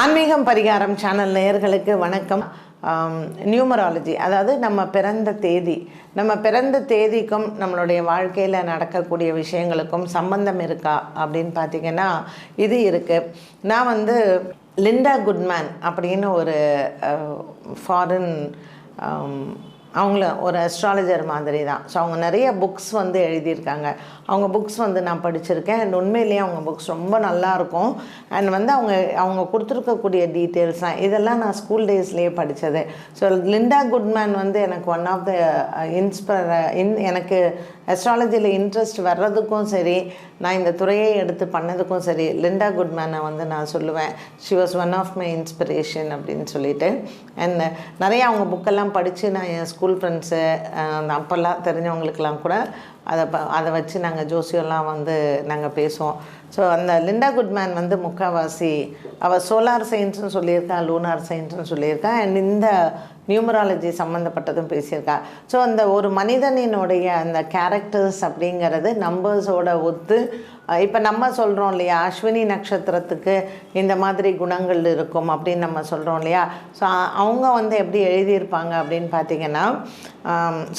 ஆன்மீகம் பரிகாரம் சேனல் நேயர்களுக்கு வணக்கம். நியூமராலஜி அதாவது நம்ம பிறந்த தேதி நம்ம பிறந்த தேதிக்கும் நம்மளுடைய வாழ்க்கையில் நடக்கக்கூடிய விஷயங்களுக்கும் சம்பந்தம் இருக்கா அப்படின்னு பார்த்தீங்கன்னா இது இருக்குது நான் வந்து லிண்டா குட்மேன் அப்படின்னு ஒரு ஃபாரின் அவங்கள ஒரு அஸ்ட்ராலஜர் மாதிரி தான் ஸோ அவங்க நிறைய புக்ஸ் வந்து எழுதியிருக்காங்க. அவங்க புக்ஸ் வந்து நான் படிச்சிருக்கேன். அண்ட் உண்மையிலேயே அவங்க புக்ஸ் ரொம்ப நல்லாயிருக்கும் அண்ட் வந்து அவங்க அவங்க கொடுத்துருக்கக்கூடிய டீட்டெயில்ஸ் தான். இதெல்லாம் நான் ஸ்கூல் டேஸ்லேயே படித்தது ஸோ லிண்டா குட்மேன் வந்து எனக்கு ஒன் ஆஃப் த இன்ஸ்பர இன் எனக்கு அஸ்ட்ராலஜியில் இன்ட்ரெஸ்ட் வர்றதுக்கும் சரி நான் இந்த துறையை எடுத்து பண்ணதுக்கும் சரி லிண்டா குட்மேனை வந்து நான் சொல்லுவேன். She was one of my inspiration அப்படின்னு சொல்லிட்டு. அண்ட் நிறைய அவங்க புக்கெல்லாம் படித்து நான் என் ஸ்கூல் ஃப்ரெண்ட்ஸு அந்த அப்போல்லாம் தெரிஞ்சவங்களுக்கெல்லாம் கூட அதை ப அதை வச்சு நாங்கள் ஜோசியெல்லாம் வந்து நாங்கள் பேசுவோம். ஸோ அந்த லிண்டா குட்மேன் வந்து முக்கால்வாசி அவள் சோலார் சயின்ஸ்னு சொல்லியிருக்கா லூனார் சயின்ஸ்னு சொல்லியிருக்கா. அண்ட் இந்த நியூமராலஜி சம்மந்தப்பட்டதும் பேசியிருக்கா. ஸோ அந்த ஒரு மனிதனினுடைய அந்த கேரக்டர்ஸ் அப்படிங்கிறது நம்பர்ஸோட ஒத்து இப்போ நம்ம சொல்கிறோம் இல்லையா அஸ்வினி நட்சத்திரத்துக்கு இந்த மாதிரி குணங்கள் இருக்கும் அப்படின்னு நம்ம சொல்கிறோம் இல்லையா. ஸோ அவங்க வந்து எப்படி எழுதியிருப்பாங்க அப்படின்னு பார்த்தீங்கன்னா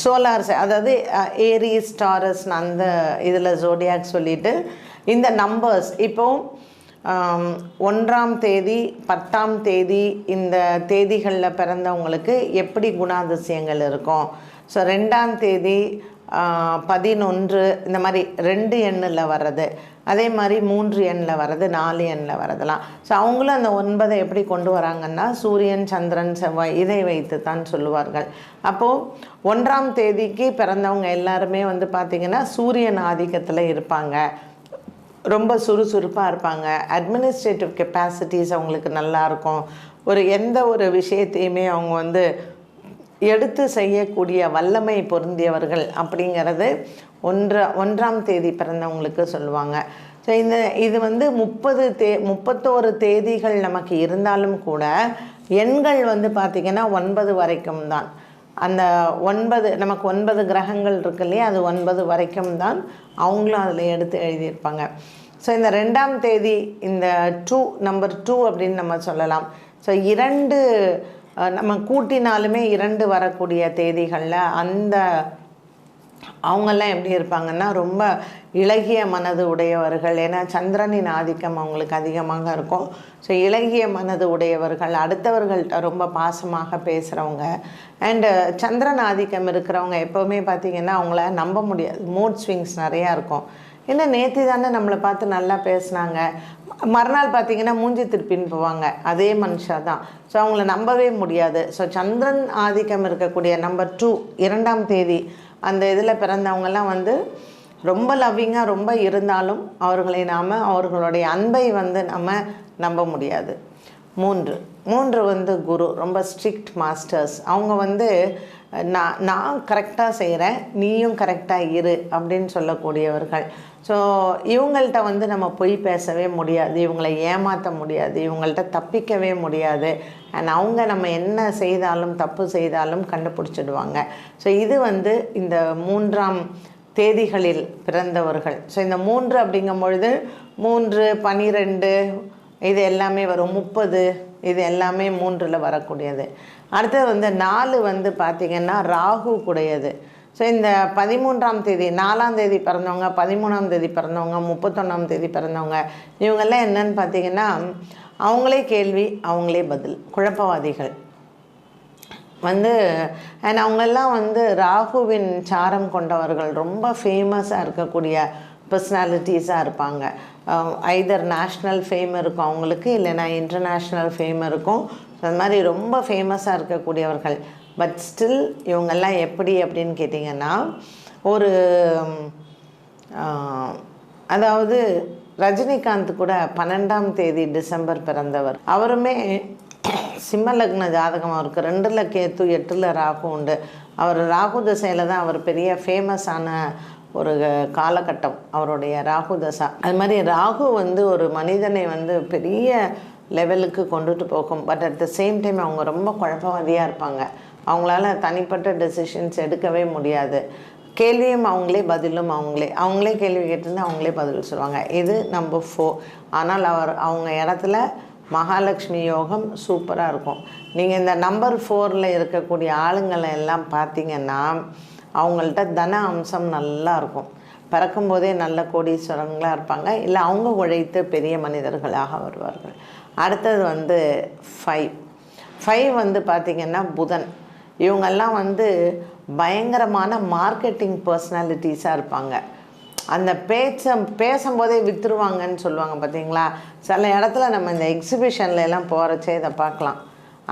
சோலார்ஸ் அதாவது ஏரிஸ் டாரஸ் அந்த இதில் ஜோடியாக் சொல்லிட்டு இந்த நம்பர்ஸ் இப்போது ஒன்றாம் தேதி பத்தாம் தேதி இந்த தேதிகளில் பிறந்தவங்களுக்கு எப்படி குணாதிசயங்கள் இருக்கும்? ஸோ ரெண்டாம் தேதி பதினொன்று இந்த மாதிரி ரெண்டு எண்ணில் வர்றது. அதே மாதிரி மூன்று எண்ணில் வர்றது நாலு எண்ணில் வர்றதெல்லாம். ஸோ அவங்களும் அந்த ஒன்பதை எப்படி கொண்டு வராங்கன்னா சூரியன் சந்திரன் செவ்வாய் இதை வைத்து தான் சொல்லுவார்கள். அப்போது ஒன்றாம் தேதிக்கு பிறந்தவங்க எல்லாருமே வந்து பார்த்திங்கன்னா சூரியன் ஆதிக்கத்தில் இருப்பாங்க. ரொம்ப சுறுசுறுப்பாக இருப்பாங்க. அட்மினிஸ்ட்ரேட்டிவ் கெப்பாசிட்டிஸ் அவங்களுக்கு நல்லாயிருக்கும் ஒரு எந்த ஒரு விஷயத்தையுமே அவங்க வந்து எடுத்து செய்யக்கூடிய வல்லமை பொருந்தியவர்கள் அப்படிங்கிறது ஒன்றா ஒன்றாம் தேதி பிறந்தவங்களுக்கு சொல்லுவாங்க. ஸோ இந்த இது வந்து முப்பது தே முப்பத்தோரு தேதிகள் நமக்கு இருந்தாலும் கூட எண்கள் வந்து பார்த்திங்கன்னா ஒன்பது வரைக்கும் தான் அந்த ஒன்பது நமக்கு ஒன்பது கிரகங்கள் இருக்கு இல்லையா? அது ஒன்பது வரைக்கும் தான் அவங்களும் அதில் எடுத்து எழுதியிருப்பாங்க. ஸோ இந்த ரெண்டாம் தேதி இந்த டூ நம்பர் டூ அப்படின்னு நம்ம சொல்லலாம். ஸோ இரண்டு நம்ம கூட்டினாலுமே இரண்டு வரக்கூடிய தேதிகளில் அந்த அவங்கெல்லாம் எப்படி இருப்பாங்கன்னா ரொம்ப இளகிய மனது உடையவர்கள். ஏன்னா சந்திரனின் ஆதிக்கம் அவங்களுக்கு அதிகமாக இருக்கும். ஸோ இலகிய மனது உடையவர்கள் அடுத்தவர்கள்ட்ட ரொம்ப பாசமாக பேசுகிறவங்க அண்டு சந்திரன் ஆதிக்கம் இருக்கிறவங்க எப்போவுமே பார்த்திங்கன்னா அவங்கள நம்ப முடியாது. மூட் ஸ்விங்ஸ் நிறையா இருக்கும். இல்லை நேற்று தானே நம்மளை பார்த்து நல்லா பேசுனாங்க. மறுநாள் பார்த்தீங்கன்னா மூஞ்சி திருப்பின்னு போவாங்க. அதே மனுஷா தான். ஸோ அவங்கள நம்பவே முடியாது. ஸோ சந்திரன் ஆதிக்கம் இருக்கக்கூடிய நம்பர் டூ இரண்டாம் தேதி அந்த இதில் பிறந்தவங்கெல்லாம் வந்து ரொம்ப லவ்விங்காக ரொம்ப இருந்தாலும் அவர்களை நாம் அவர்களுடைய அன்பை வந்து நம்ம நம்ப முடியாது. மூன்று. மூன்று வந்து குரு ரொம்ப ஸ்ட்ரிக்ட் மாஸ்டர்ஸ் அவங்க வந்து நான் நான் கரெக்டாக செய்கிறேன் நீயும் கரெக்டாக இரு அப்படின்னு சொல்லக்கூடியவர்கள். ஸோ இவங்கள்ட்ட வந்து நம்ம பொய் பேசவே முடியாது இவங்களை ஏமாற்ற முடியாது இவங்கள்ட்ட தப்பிக்கவே முடியாது. அண்ட் அவங்க நம்ம என்ன செய்தாலும் தப்பு செய்தாலும் கண்டுபிடிச்சிடுவாங்க. ஸோ இது வந்து இந்த மூன்றாம் தேதிகளில் பிறந்தவர்கள். ஸோ இந்த மூன்று அப்படிங்கும் பொழுது மூன்று பனிரெண்டு இது எல்லாமே வரும். முப்பது இது எல்லாமே மூன்றில் வரக்கூடியது. அடுத்தது வந்து நாலு வந்து பார்த்திங்கன்னா ராகு கூடையது. ஸோ இந்த பதிமூன்றாம் தேதி நாலாம் தேதி பிறந்தவங்க பதிமூணாம் தேதி பிறந்தவங்க முப்பத்தொன்னாம் தேதி பிறந்தவங்க இவங்கெல்லாம் என்னன்னு பார்த்தீங்கன்னா அவங்களே கேள்வி அவங்களே பதில். குழப்பவாதிகள். வந்து அண்ட் அவங்கெல்லாம் வந்து ராகுவின் சாரம் கொண்டவர்கள். ரொம்ப ஃபேமஸாக இருக்கக்கூடிய பர்சனாலிட்டிஸாக இருப்பாங்க. ஐதர் நேஷ்னல் ஃபேம் இருக்கும் அவங்களுக்கு இல்லைனா இன்டர்நேஷ்னல் ஃபேம் இருக்கும். அது மாதிரி ரொம்ப ஃபேமஸாக இருக்கக்கூடியவர்கள். பட் ஸ்டில் இவங்கெல்லாம் எப்படி அப்படின்னு கேட்டிங்கன்னா ஒரு அதாவது ரஜினிகாந்த் கூட பன்னெண்டாம் தேதி டிசம்பர் பிறந்தவர். அவருமே சிம்ம லக்ன ஜாதகம். அவருக்கு ரெண்டில் கேத்து எட்டில் ராகு உண்டு. அவர் ராகு திசையில் தான் அவர் பெரிய ஃபேமஸான ஒரு காலகட்டம் அவருடைய ராகு தசா. அது மாதிரி ராகு வந்து ஒரு மனிதனை வந்து பெரிய லெவலுக்கு கொண்டுட்டு போகும். But at the same time அவங்க ரொம்ப குழப்பவாதியாக இருப்பாங்க. அவங்களால தனிப்பட்ட டெசிஷன்ஸ் எடுக்கவே முடியாது. கேள்வியும் அவங்களே பதிலும் அவங்களே. அவங்களே கேள்வி கேட்டிருந்தா அவங்களே பதில் சொல்லுவாங்க. இது நம்பர் ஃபோர் ஆனால் அவர் அவங்க இடத்துல மகாலட்சுமி யோகம் சூப்பராக இருக்கும். நீங்கள் இந்த நம்பர் ஃபோரில் இருக்கக்கூடிய ஆளுங்களை எல்லாம் பார்த்தீங்கன்னா அவங்கள்ட்ட தன அம்சம் நல்லா இருக்கும். பிறக்கும்போதே நல்ல கோடீஸ்வரங்களாக இருப்பாங்க. இல்லை அவங்க உழைத்து பெரிய மனிதர்களாக வருவார்கள். அடுத்தது வந்து ஃபைவ் ஃபைவ் வந்து பார்த்திங்கன்னா புதன். இவங்கெல்லாம் வந்து பயங்கரமான மார்க்கெட்டிங் பர்சனாலிட்டிஸாக இருப்பாங்க. அந்த பேச்ச பேசும்போதே விற்றுருவாங்கன்னு சொல்லுவாங்க பார்த்தீங்களா சில இடத்துல நம்ம இந்த எக்ஸிபிஷன்ல எல்லாம் போகிறச்சே இதை பார்க்கலாம்.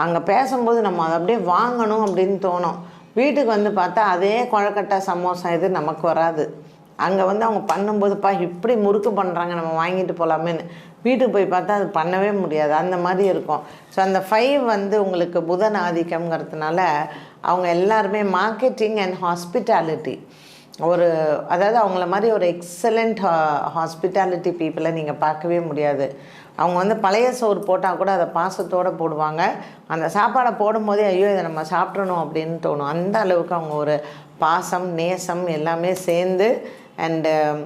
அங்கே பேசும்போது நம்ம அதை அப்படியே வாங்கணும் அப்படின்னு தோணும். வீட்டுக்கு வந்து பார்த்தா அதே குழக்கட்டை சமோசா இது நமக்கு வராது. அங்கே வந்து அவங்க பண்ணும்போதுப்பா இப்படி முறுக்கு பண்ணுறாங்க நம்ம வாங்கிட்டு போகலாமேன்னு வீட்டுக்கு போய் பார்த்தா அது பண்ணவே முடியாது. அந்த மாதிரி இருக்கும். ஸோ அந்த ஃபைவ் வந்து உங்களுக்கு புதன் ஆதிக்கம்ங்கிறதுனால அவங்க எல்லாருமே மார்க்கெட்டிங் அண்ட் ஹாஸ்பிட்டாலிட்டி ஒரு அதாவது அவங்கள மாதிரி ஒரு எக்ஸலண்ட் ஹாஸ்பிட்டாலிட்டி பீப்புளை நீங்கள் பார்க்கவே முடியாது. அவங்க வந்து பழைய சோறு போட்டால் கூட அதை பாசத்தோடு போடுவாங்க. அந்த சாப்பாடை போடும்போதே ஐயோ இதை நம்ம சாப்பிட்றணும் அப்படின்னு தோணும். அந்த அளவுக்கு அவங்க ஒரு பாசம் நேசம் எல்லாமே சேர்ந்து அண்டு um,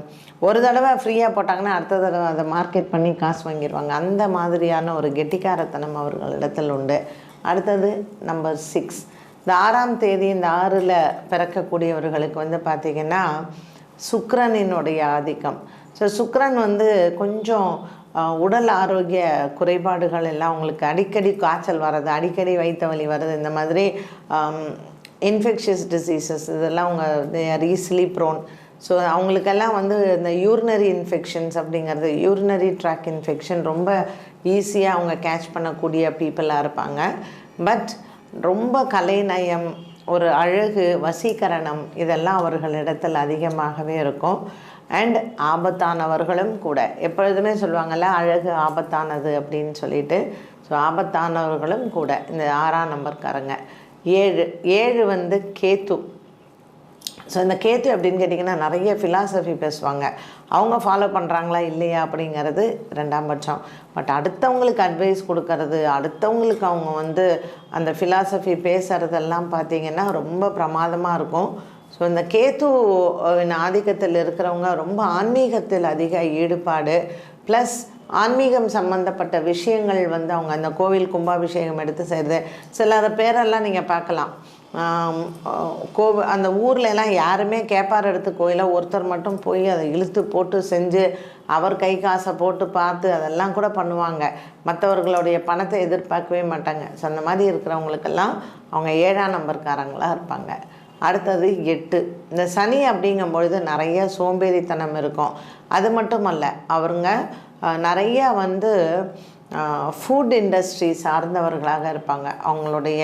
ஒரு தடவை ஃப்ரீயாக போட்டாங்கன்னா அடுத்த தடவை அதை மார்க்கெட் பண்ணி காசு வாங்கிடுவாங்க அந்த மாதிரியான ஒரு கெட்டிக்காரத்தனம் அவர்களிடத்தில் உண்டு. அடுத்தது நம்பர் சிக்ஸ் இந்த ஆறாம் தேதி இந்த ஆறில் பிறக்கக்கூடியவர்களுக்கு வந்து பார்த்திங்கன்னா சுக்ரனினுடைய ஆதிக்கம். ஸோ சுக்ரன் வந்து கொஞ்சம் உடல் ஆரோக்கிய குறைபாடுகள் எல்லாம் உங்களுக்கு அடிக்கடி காய்ச்சல் வர்றது அடிக்கடி வைத்த வலி வர்றது இந்த மாதிரி இன்ஃபெக்ஷியஸ் டிசீசஸ் இதெல்லாம் அவங்க தேர் ஈஸிலி ப்ரோன் ஸோ அவங்களுக்கெல்லாம் வந்து இந்த யூரினரி இன்ஃபெக்ஷன்ஸ் அப்படிங்கிறது யூரினரி ட்ராக் இன்ஃபெக்ஷன் ரொம்ப ஈஸியாக அவங்க கேட்ச் பண்ணக்கூடிய பீப்புளாக இருப்பாங்க. பட் ரொம்ப கலைநயம் ஒரு அழகு வசீகரணம் இதெல்லாம் அவர்களிடத்தில் அதிகமாகவே இருக்கும். அண்ட் ஆபத்தானவர்களும் கூட. எப்பொழுதுமே சொல்லுவாங்கள்ல அழகு ஆபத்தானது அப்படின்னு சொல்லிட்டு. ஸோ ஆபத்தானவர்களும் கூட. இந்த ஆறாம் நம்பர்காரங்க. ஏழு ஏழு வந்து கேத்து. ஸோ இந்த கேத்து அப்படின்னு கேட்டிங்கன்னா நிறைய ஃபிலாசபி பேசுவாங்க. அவங்க ஃபாலோ பண்ணுறாங்களா இல்லையா அப்படிங்கிறது ரெண்டாம் பட்சம். பட் அடுத்தவங்களுக்கு அட்வைஸ் கொடுக்கறது அடுத்தவங்களுக்கு அவங்க வந்து அந்த ஃபிலாசபி பேசுகிறதெல்லாம் பார்த்தீங்கன்னா ரொம்ப பிரமாதமாக இருக்கும். ஸோ இந்த கேத்து ஆதிக்கத்தில் இருக்கிறவங்க ரொம்ப ஆன்மீகத்தில் அதிக ஈடுபாடு. ப்ளஸ் ஆன்மீகம் சம்மந்தப்பட்ட விஷயங்கள் வந்து அவங்க அந்த கோவில் கும்பாபிஷேகம் எடுத்து செய்கிறது சில பேரெல்லாம் நீங்கள் பார்க்கலாம். கோ கோவி அந்த ஊரில் எல்லாம் யாருமே கேப்பார் எடுத்து கோயிலை ஒருத்தர் மட்டும் போய் அதை இழுத்து போட்டு செஞ்சு அவர் கை காசை போட்டு பார்த்து அதெல்லாம் கூட பண்ணுவாங்க. மற்றவர்களுடைய பணத்தை எதிர்பார்க்கவே மாட்டாங்க. ஸோ அந்த மாதிரி இருக்கிறவங்களுக்கெல்லாம் அவங்க ஏழாம் நம்பர்காரங்களாக இருப்பாங்க. அடுத்தது எட்டு. இந்த சனி அப்படிங்கும்பொழுது நிறைய சோம்பேறித்தனம் இருக்கும். அது மட்டும் அல்ல அவருங்க நிறைய வந்து ஃபுட் இண்டஸ்ட்ரி சார்ந்தவர்களாக இருப்பாங்க. அவங்களுடைய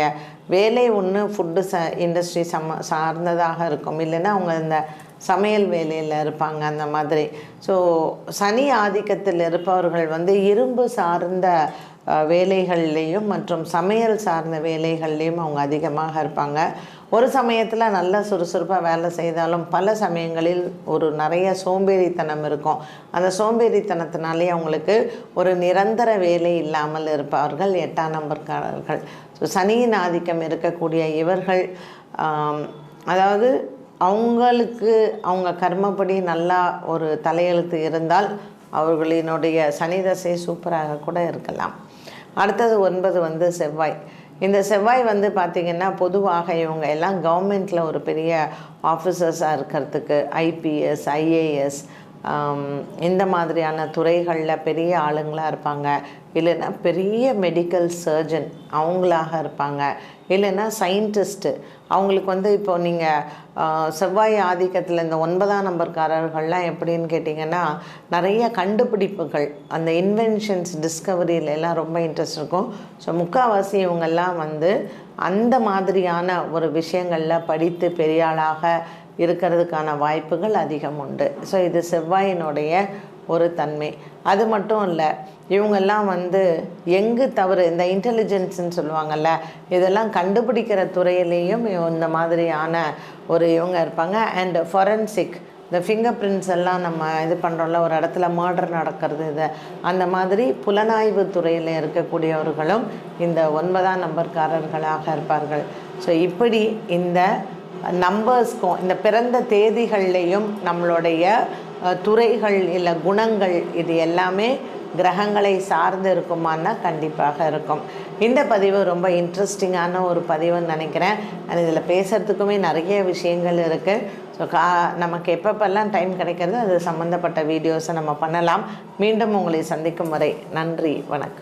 வேலை ஒன்று ஃபுட்டு ச இண்டஸ்ட்ரி சம்ம சார்ந்ததாக இருக்கும். இல்லைன்னா அவங்க இந்த சமையல் வேலையில் இருப்பாங்க அந்த மாதிரி. ஸோ சனி ஆதிக்கத்தில் இருப்பவர்கள் வந்து இரும்பு சார்ந்த வேலைகள்லேயும் மற்றும் சமையல் சார்ந்த வேலைகள்லேயும் அவங்க அதிகமாக இருப்பாங்க. ஒரு சமயத்தில் நல்ல சுறுசுறுப்பாக வேலை செய்தாலும் பல சமயங்களில் ஒரு நிறைய சோம்பேறித்தனம் இருக்கும். அந்த சோம்பேறித்தனத்தினாலே அவங்களுக்கு ஒரு நிரந்தர வேலை இல்லாமல் இருப்பார்கள் எட்டாம் நம்பர்காரர்கள். ஸோ சனியின் ஆதிக்கம் இருக்கக்கூடிய இவர்கள் அதாவது அவங்களுக்கு அவங்க கர்மப்படி நல்லா ஒரு தலையெழுத்து இருந்தால் அவர்களினுடைய சனி தசை சூப்பராக கூட இருக்கலாம். அடுத்தது ஒன்பது வந்து செவ்வாய். இந்த செவ்வாய் வந்து பார்த்திங்கன்னா பொதுவாக இவங்க எல்லாம் கவர்மெண்ட்டில் ஒரு பெரிய ஆஃபீஸர்ஸாக இருக்கிறதுக்கு ஐபிஎஸ் ஐஏஎஸ் இந்த மாதிரியான துறைகளில் பெரிய ஆளுங்களாக இருப்பாங்க. இல்லைன்னா பெரிய மெடிக்கல் சர்ஜன் அவங்களாக இருப்பாங்க. இல்லைன்னா சயின்டிஸ்ட்டு அவங்களுக்கு வந்து இப்போ நீங்கள் செவ்வாய் ஆதிக்கத்தில் இந்த ஒன்பதாம் நம்பர்காரர்கள்லாம் எப்படின்னு கேட்டிங்கன்னா நிறைய கண்டுபிடிப்புகள் அந்த இன்வென்ஷன்ஸ் டிஸ்கவரியில எல்லாம் ரொம்ப இன்ட்ரெஸ்ட் இருக்கும். ஸோ முக்கால்வாசி இவங்கெல்லாம் வந்து அந்த மாதிரியான ஒரு விஷயங்களில் படித்து பெரிய ஆளாக இருக்கிறதுக்கான வாய்ப்புகள் அதிகம் உண்டு. ஸோ இது செவ்வாயினுடைய ஒரு தன்மை. அது மட்டும் இல்லை இவங்கெல்லாம் வந்து எங்கு தவறு இந்த இன்டெலிஜென்ஸ்ன்னு சொல்லுவாங்கல்ல இதெல்லாம் கண்டுபிடிக்கிற துறையிலையும் இந்த மாதிரியான ஒரு இவங்க இருப்பாங்க. அண்ட் ஃபொரன்சிக் இந்த ஃபிங்கர் பிரிண்ட்ஸ் எல்லாம் நம்ம இது பண்ணுறோம்ல ஒரு இடத்துல மர்டர் நடக்கிறது இது அந்த மாதிரி புலனாய்வு துறையில் இருக்கக்கூடியவர்களும் இந்த ஒன்பதாம் நம்பர்காரர்களாக இருப்பார்கள். ஸோ இப்படி இந்த நம்பர்ஸ்க்கும் இந்த பிறந்த தேதிகள்லேயும் நம்மளுடைய துறைகள் இல்லை குணங்கள் இது எல்லாமே கிரகங்களை சார்ந்து இருக்குமான்னா கண்டிப்பாக இருக்கும். இந்த பதிவு ரொம்ப இன்ட்ரெஸ்டிங்கான ஒரு பதிவுன்னு நினைக்கிறேன். அது இதில் பேசுகிறதுக்குமே நிறைய விஷயங்கள் இருக்குது ஸோ கா நமக்கு எப்பப்பெல்லாம் டைம் கிடைக்கிறது அது சம்மந்தப்பட்ட வீடியோஸை நம்ம பண்ணலாம். மீண்டும் உங்களை சந்திக்கும் வரை நன்றி வணக்கம்.